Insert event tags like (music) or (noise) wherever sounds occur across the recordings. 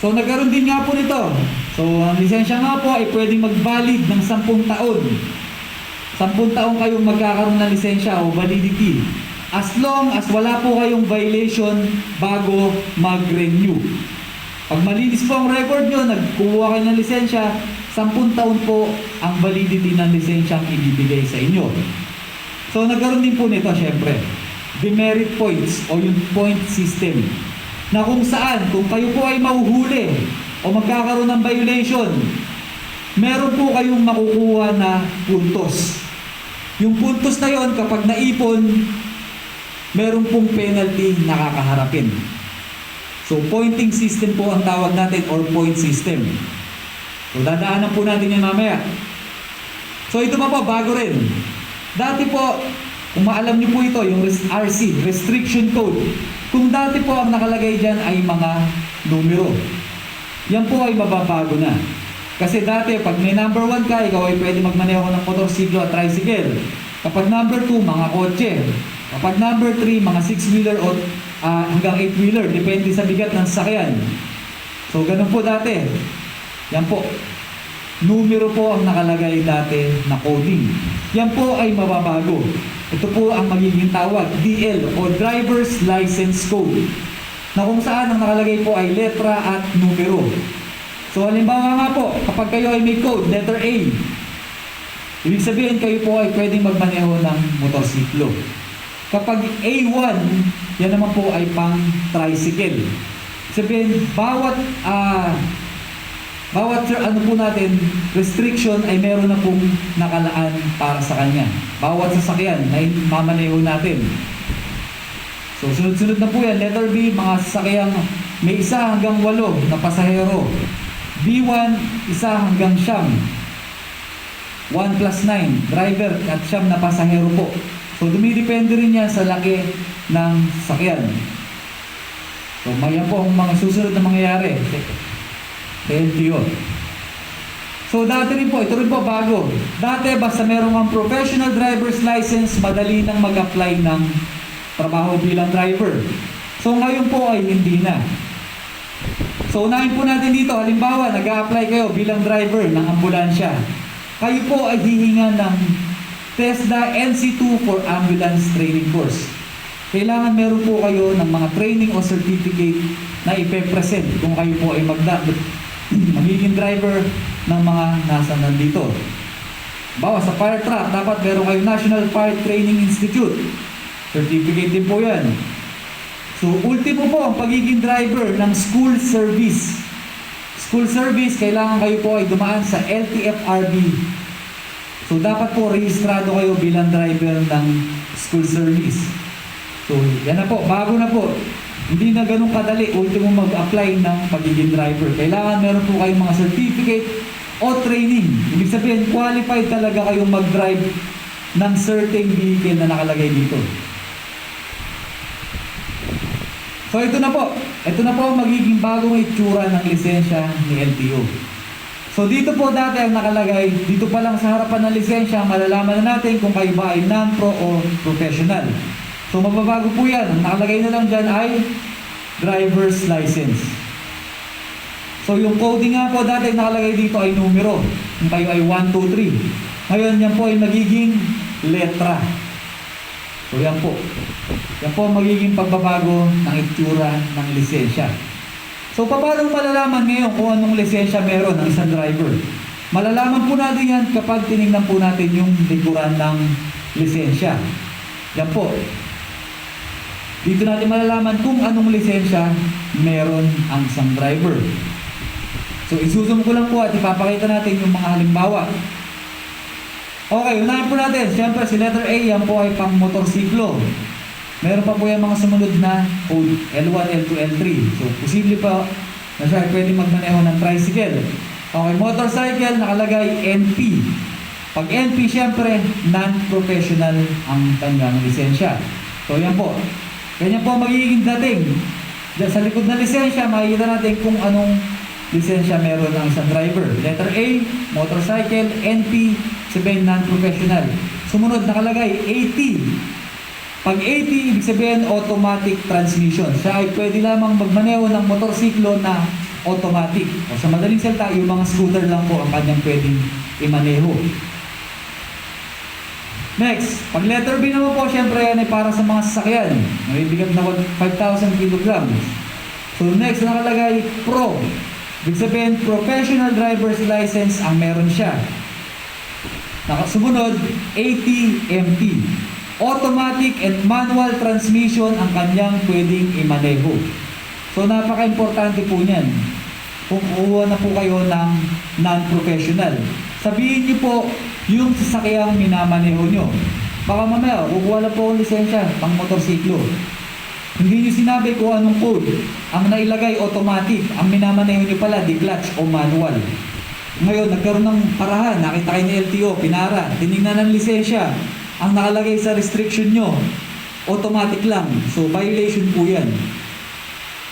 So nagkaroon din nga po nito. So ang lisensya nga po ay pwedeng mag-valid ng 10 taon. 10 taon kayong magkakaroon ng lisensya o validity. As long as wala po kayong violation bago mag-renew. Pag malinis po ang record nyo, nagkuha kayo ng lisensya, 10 taon po ang validity ng lisensya ang ibibigay sa inyo. So nagkaroon din po nito syempre. Demerit points o yung point system na kung saan, kung kayo po ay mahuhuli o magkakaroon ng violation, meron po kayong makukuha na puntos. Yung puntos na yon kapag naipon, meron pong penalty na kakaharapin. So pointing system po ang tawag natin or point system. So dadaanan po natin yan mamaya. So ito pa po, bago rin. Dati po, kung maalam niyo po ito, yung RC, Restriction Code. Kung dati po ang nakalagay dyan ay mga numero. Yan po ay mababago na. Kasi dati, pag may number 1 ka, ikaw ay pwede magmaneho ng motorsiklo at tricycle. Kapag number 2, mga kotse. Kapag number 3, mga 6-wheeler o ah, hanggang 8-wheeler. Depende sa bigat ng sasakyan. So, ganun po dati. Yan po. Numero po ang nakalagay dati na coding. Yan po ay mababago. Ito po ang magiging tawag, DL o Driver's License Code. Na kung saan ang nakalagay po ay letra at numero. So halimbawa nga po, kapag kayo ay may code, letter A, ibig sabihin kayo po ay pwedeng magmaneho ng motorsiklo. Kapag A1, yan naman po ay pang tricycle. Sabihin, bawat ah, bawat ano po natin, restriction ay meron na pong nakalaan para sa kanya. Bawat sasakyan na mamaneho natin. So, sunod-sunod na po yan. Letter B, mga sasakyang may isa hanggang walo na pasahero. B1, isa hanggang siyam. 1 plus 9, driver at siyam na pasahero po. So, dumidepende rin yan sa laki ng sasakyan. So, mayan po ang mga susunod na mangyayari. LTO. So dati rin po, ito rin po bago. Dati basta meron kang professional driver's license, madali nang mag-apply ng trabaho bilang driver. So ngayon po ay hindi na. So unahin po natin dito, halimbawa nag-a-apply kayo bilang driver ng ambulansya. Kayo po ay hihinga ng TESDA NC2 for Ambulance Training Course. Kailangan meron po kayo ng mga training o certificate na ipe-present kung kayo po ay magda magiging driver ng mga nasa nandito. Bawa sa fire truck, dapat meron kayo National Fire Training Institute. Certificate din po yan. So, ultimo po ang pagiging driver ng school service. School service, kailangan kayo po ay dumaan sa LTFRB. So, dapat po rehistrado kayo bilang driver ng school service. So, yan na po, bago na po. Hindi na ganun kadali, ultimo mag-apply ng pagiging driver. Kailangan meron po kayong mga certificate o training. Ibig sabihin, qualified talaga kayong mag-drive ng certain vehicle na nakalagay dito. So ito na po. Ito na po ang magiging bagong itsura ng lisensya ni LTO. So dito po dati ang nakalagay, dito pa lang sa harapan ng lisensya, malalaman na natin kung kayo ba ay non-pro o professional. So mababago po yan. Ang nakalagay na lang dyan ay driver's license. So yung coding nga po dati nakalagay dito ay numero. Kung kayo ay 1, 2, 3. Ngayon yan po ay magiging letra. So yan po. Yan po magiging pagbabago ng itsura ng lisensya. So paano malalaman ngayon kung anong lisensya meron ng isang driver? Malalaman po natin yan kapag tinignan po natin yung likuran ng lisensya. Yan po. Dito natin malalaman kung anong lisensya meron ang isang driver. So isusum ko lang po at ipapakita natin yung mga halimbawa. Okay, unahin po natin. Siyempre si letter A, yan po ay pang motorsiklo. Meron pa po yung mga sumunod na code L1, L2, L3. So posible pa na siya pwede magmaneho ng tricycle. Okay, motorcycle nakalagay NP. Pag NP, siyempre, non-professional ang kanyang lisensya. So yan po. Ganyan po magiging dating. Diyan sa likod ng lisensya, makikita natin kung anong lisensya meron ng isang driver. Letter A, motorcycle, NP, sabihin non-professional. Sumunod, nakalagay 80. Pag 80, ibig sabihin automatic transmission. Siya ay pwede lamang magmaneho ng motorsiklo na automatic. O sa madaling salita, yung mga scooter lang po ang kanyang pwedeng imaneho. Next, pag letter B naman po, syempre yan ay para sa mga sasakyan. May bigat na 5,000 kilograms. So next, nakalagay Pro. Ibig sabihin, Professional Driver's License ang meron siya. Nakasumunod, ATMT. Automatic and manual transmission ang kanyang pwedeng imaneho. So napaka-importante po niyan. Kung kuha na po kayo ng non-professional. Sabihin niyo po yung sasakyang minamaneho nyo. Baka mamaya, kukuha lang po ang lisensya pang motorsiklo. Hindi nyo sinabi kung anong code. Ang nailagay automatic. Ang minamaneho nyo pala, di clutch o manual. Ngayon, nagkaroon ng parahan. Nakita kayo ni LTO, pinara. Tinignan ng lisensya. Ang nakalagay sa restriction nyo, automatic lang. So, violation po yan.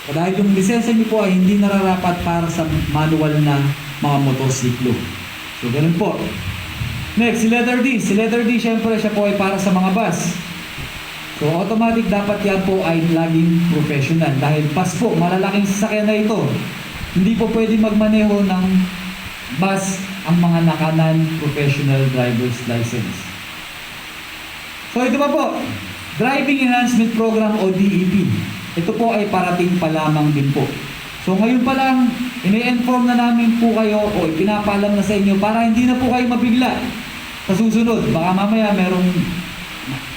Dahil yung lisensya nyo po ay hindi nararapat para sa manual na mga motorsiklo. So, ganun po. Next, si letter D. Si letter D, syempre, siya po ay para sa mga bus. So, automatic dapat yan po ay laging professional. Dahil bus po, malalaking sasakyan na ito. Hindi po pwede magmaneho ng bus ang mga nakanan professional driver's license. So, ito pa po. Driving Enhancement Program o DEP. Ito po ay parating pa lamang din po. So ngayon pa lang, ini-inform na namin po kayo o ipinapalam na sa inyo para hindi na po kayo mabigla sa susunod. Baka mamaya merong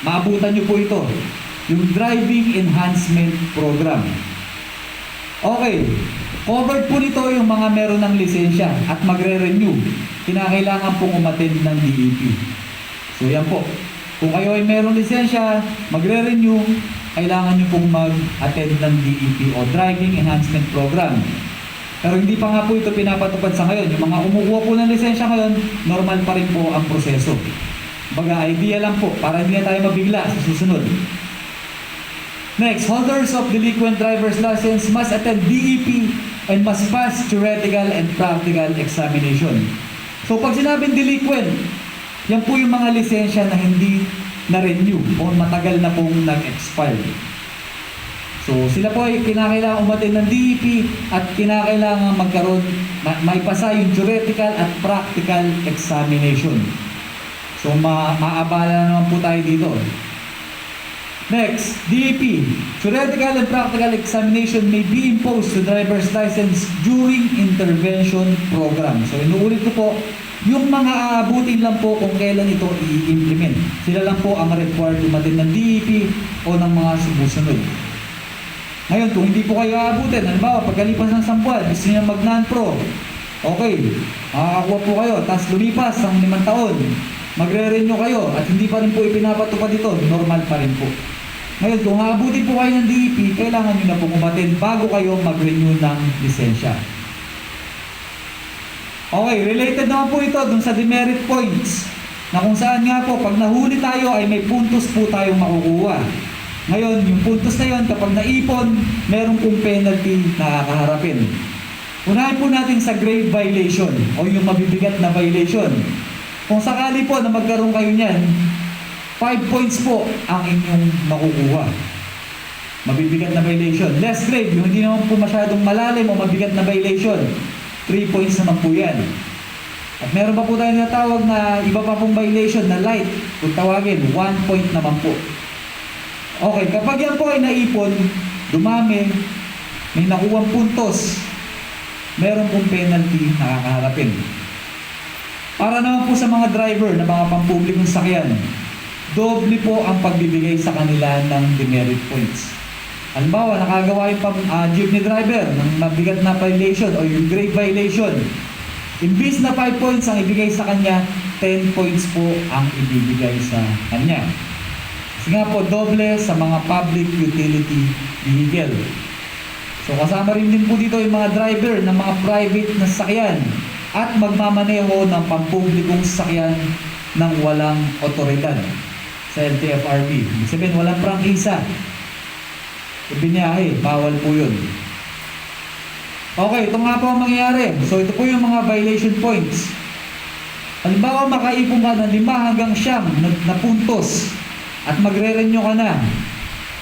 maabutan nyo po ito. Yung Driving Enhancement Program. Okay. Covered po nito yung mga meron ng lisensya at magre-renew. Kinakailangan pong umattend ng DEP. So yan po. Kung kayo ay merong lisensya, magre-renew, kailangan nyo pong mag-attend ng DEP o Driving Enhancement Program. Pero hindi pa nga po ito pinapatupad sa ngayon. Yung mga kumukuha po ng lisensya ngayon, normal pa rin po ang proseso. Baga, idea lang po para hindi na tayo mabigla sa susunod. Next, holders of delinquent driver's license must attend DEP and must pass theoretical and practical examination. So pag sinabing delinquent, yan po yung mga lisensya na hindi na-renew o matagal na pong nag-expire. So sila po ay kinakailangan umatin ng DEP at kinakailangan magkaroon, ma- maipasa yung theoretical at practical examination. So ma maabala naman po tayo dito. Next, DEP. Theoretical and practical examination may be imposed to driver's license during intervention program. So inuulit ko po, yung mga aabutin lang po kung kailan ito i-implement. Sila lang po ang required umatin ng DEP o ng mga sumusunod. Ngayon, kung hindi po kayo aabutin, halimbawa, pagkalipas ng sampuan, gusto niya mag non-pro, okay, makakakuha po kayo, tapos lumipas ang limang taon, magre-renew kayo, at hindi pa rin po ipinapatupad ito, normal pa rin po. Ngayon, kung aabutin po kayo ng DEP, kailangan nyo na pong umatin bago kayo mag-renew ng lisensya. Okay, related naman po ito dun sa demerit points na kung saan nga po, pag nahuli tayo ay may puntos po tayong makukuha. Ngayon, yung puntos na yun, kapag naipon, meron pong penalty na kakaharapin. Unahin po natin sa grave violation o yung mabibigat na violation. Kung sakali po na magkaroon kayo niyan, 5 points po ang inyong makukuha. Mabibigat na violation. Less grave, yung hindi naman po masyadong malalim o mabigat na violation. 3 points naman po yan. At meron pa po tayo natawag na iba pa pong violation na light. Kung tawagin, 1 point naman po. Okay, kapag yan po ay naipon, dumami, may nakuwang puntos, meron pong penalty na kakaharapin. Para naman po sa mga driver na mga pampublikong sakyan, doble po ang pagbibigay sa kanila ng demerit points. Halimbawa, nakagawa yung pang, uh, jeepney driver ng mabigat na violation o yung grave violation. Imbis na 5 points ang ibigay sa kanya, 10 points po ang ibibigay sa kanya. Nga po, doble sa mga public utility vehicle. So kasama rin din po dito yung mga driver ng mga private na sasakyan at magmamaneho ng pampublikong sasakyan ng walang otoridad sa LTFRB. Ibig sabihin, walang prangkisa. Ibinyahe, bawal po yun. Okay, ito nga po ang mangyayari. So ito po yung mga violation points. Halimbawa, makaipon ka ng lima hanggang siyam na, na puntos at magre-renew ka na.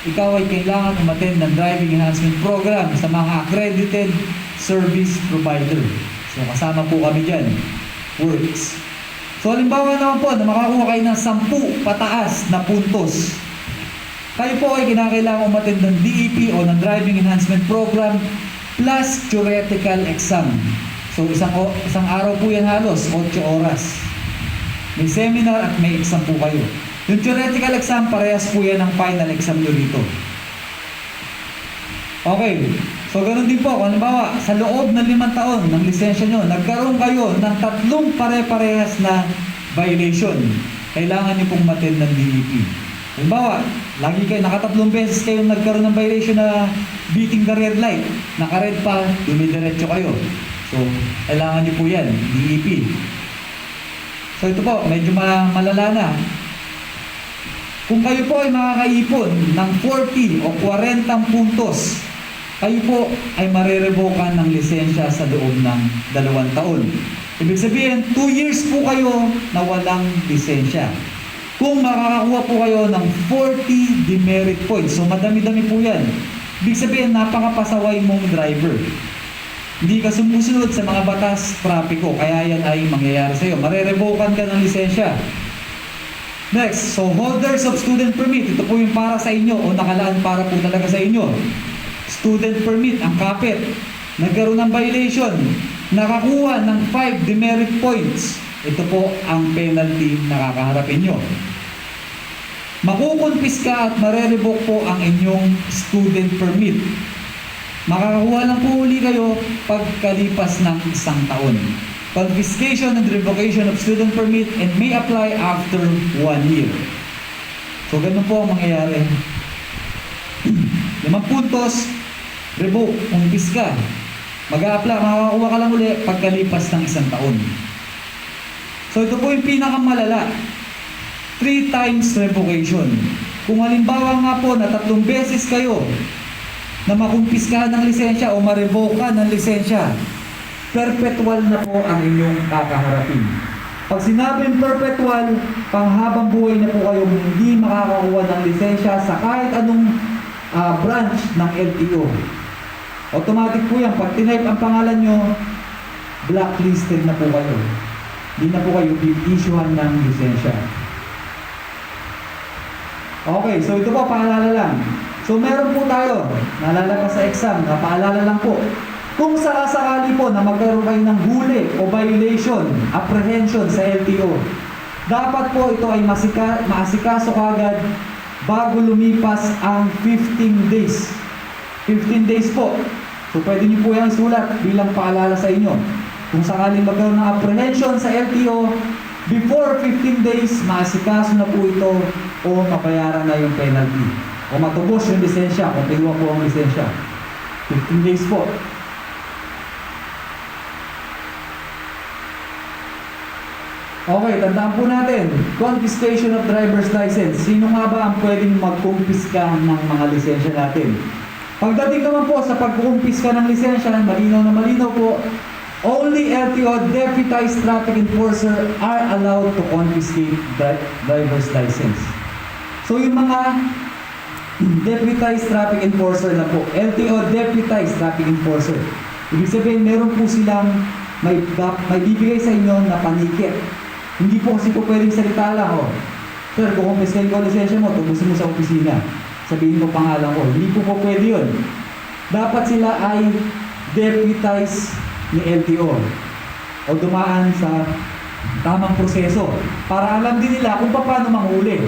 ikaw ay kailangan umattend ng driving enhancement program sa mga accredited service provider. So kasama po kami dyan. Works. So halimbawa naman po na makakuha kayo ng 10 pataas na puntos. Kayo po ay kinakailangan umattend ng DEP o ng driving enhancement program plus theoretical exam. So isang, isang araw po yan halos, 8 oras. May seminar at may exam po kayo. Yung theoretical exam, parehas po yan ang final exam nyo dito. Okay. So, ganun din po. Kung halimbawa, sa loob ng limang taon ng lisensya nyo, nagkaroon kayo ng tatlong pare-parehas na violation. Kailangan nyo pong matin ng DEP. Halimbawa, lagi kayo, nakatatlong beses kayo nagkaroon ng violation na beating the red light. Naka-red pa, dumidiretso kayo. So, kailangan nyo po yan, DEP. So, ito po, medyo ma- malala na. Kung kayo po ay makakaipon ng 40 o 40 puntos, kayo po ay marerevokan ng lisensya sa loob ng dalawang taon. Ibig sabihin, 2 years po kayo na walang lisensya. Kung makakakuha po kayo ng 40 demerit points, so madami-dami po yan. Ibig sabihin, napakapasaway mong driver. Hindi ka sumusunod sa mga batas trapiko, kaya yan ay mangyayari sa'yo. Marerevokan ka ng lisensya. Next, so holders of student permit, ito po yung para sa inyo o nakalaan para po talaga sa inyo. Student permit, ang kapit, nagkaroon ng violation, nakakuha ng 5 demerit points, ito po ang penalty na kakaharapin nyo. Makukumpis ka at marerevoke po ang inyong student permit. Makakakuha lang po uli kayo pagkalipas ng isang taon. Confiscation and revocation of student permit and may apply after one year. So, ganun po ang mangyayari. (clears throat) Limang puntos, revoke, kumpis ka. Mag-a-apply, makakakuha ka lang uli pagkalipas ng isang taon. So, ito po yung pinakamalala. Three times revocation. Kung halimbawa nga po na tatlong beses kayo na makumpiskahan ng lisensya o ma-revoke ng lisensya, perpetual na po ang inyong kakaharapin. Pag sinabing perpetual, panghabang buhay na po kayong hindi makakakuha ng lisensya sa kahit anong ah, branch ng LTO. Automatic po yan. Pag tinype ang pangalan nyo, blacklisted na po kayo. Hindi na po kayo i-issuehan ng lisensya. Okay, so ito po, paalala lang. So meron po tayo, nalalabas sa exam, na paalala lang po. Kung sakasakali po na magkaroon kayo ng huli o violation, apprehension sa LTO, dapat po ito ay masika, maasikaso kagad bago lumipas ang 15 days. 15 days po. So pwede niyo po yan sulat bilang paalala sa inyo. Kung sakaling magkaroon ng apprehension sa LTO, before 15 days, maasikaso na po ito o mabayaran na yung penalty. O matubos yung lisensya, kung po ang lisensya. 15 days po. Okay, tandaan po natin, confiscation of driver's license. Sino nga ba ang pwedeng magkumpiska ng mga lisensya natin? Pagdating naman po sa pagkukumpiska ng lisensya, malinaw na malinaw po, only LTO deputized traffic enforcer are allowed to confiscate dri- driver's license. So yung mga deputized traffic enforcer na po, LTO deputized traffic enforcer. Ibig sabihin, meron po silang may, may bibigay sa inyo na panikit. Hindi po kasi po pwedeng salita lang, oh. Sir, kung kumpiskain ko lisensya mo, tubusin mo sa opisina. Sabihin ko pangalan ko. Hindi po po pwede yun. Dapat sila ay deputized ni LTO o dumaan sa tamang proseso para alam din nila kung paano manghuli.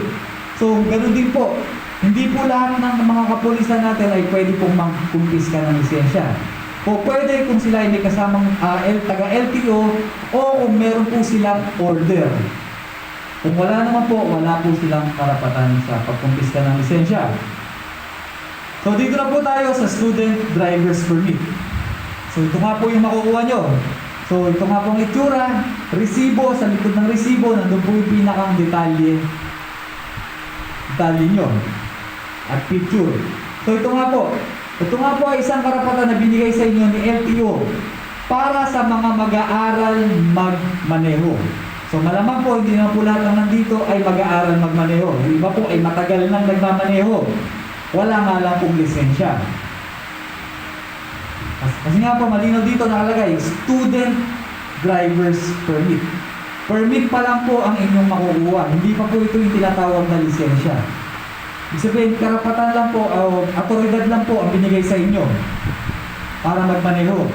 So, ganun din po. Hindi po lahat ng mga kapulisan natin ay pwede pong mangkumpiska ng lisensya. O pwede kung sila ay may kasamang ah, L, taga LTO o kung meron po silang order. Kung wala naman po, wala po silang karapatan sa pagkumpiska ng lisensya. So dito na po tayo sa student driver's permit. So ito nga po yung makukuha nyo. So ito nga po ang itsura, resibo, sa likod ng resibo, nandun po yung pinakang detalye. Detalye nyo. At picture. So ito nga po, ito nga po ay isang karapatan na binigay sa inyo ni LTO para sa mga mag-aaral magmaneho. So malamang po, hindi na po lahat ng nandito ay mag-aaral magmaneho. Yung iba po ay matagal nang nagmamaneho. wala nga lang pong lisensya. Kasi, nga po, malinaw dito nakalagay, student driver's permit. Permit pa lang po ang inyong makukuha. Hindi pa po ito yung tinatawag na lisensya. Ibig sabihin, karapatan lang po, o autoridad lang po ang binigay sa inyo para magmaneho.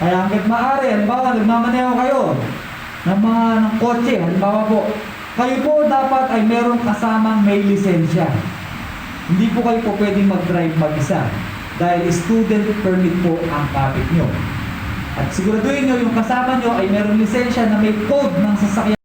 Kaya hanggat maaari, halimbawa, nagmamaneho kayo ng mga ng kotse, halimbawa po, kayo po dapat ay merong kasamang may lisensya. Hindi po kayo po pwedeng mag-drive mag-isa dahil student permit po ang kapit nyo. At siguraduhin nyo yung kasama nyo ay merong lisensya na may code ng sasakyan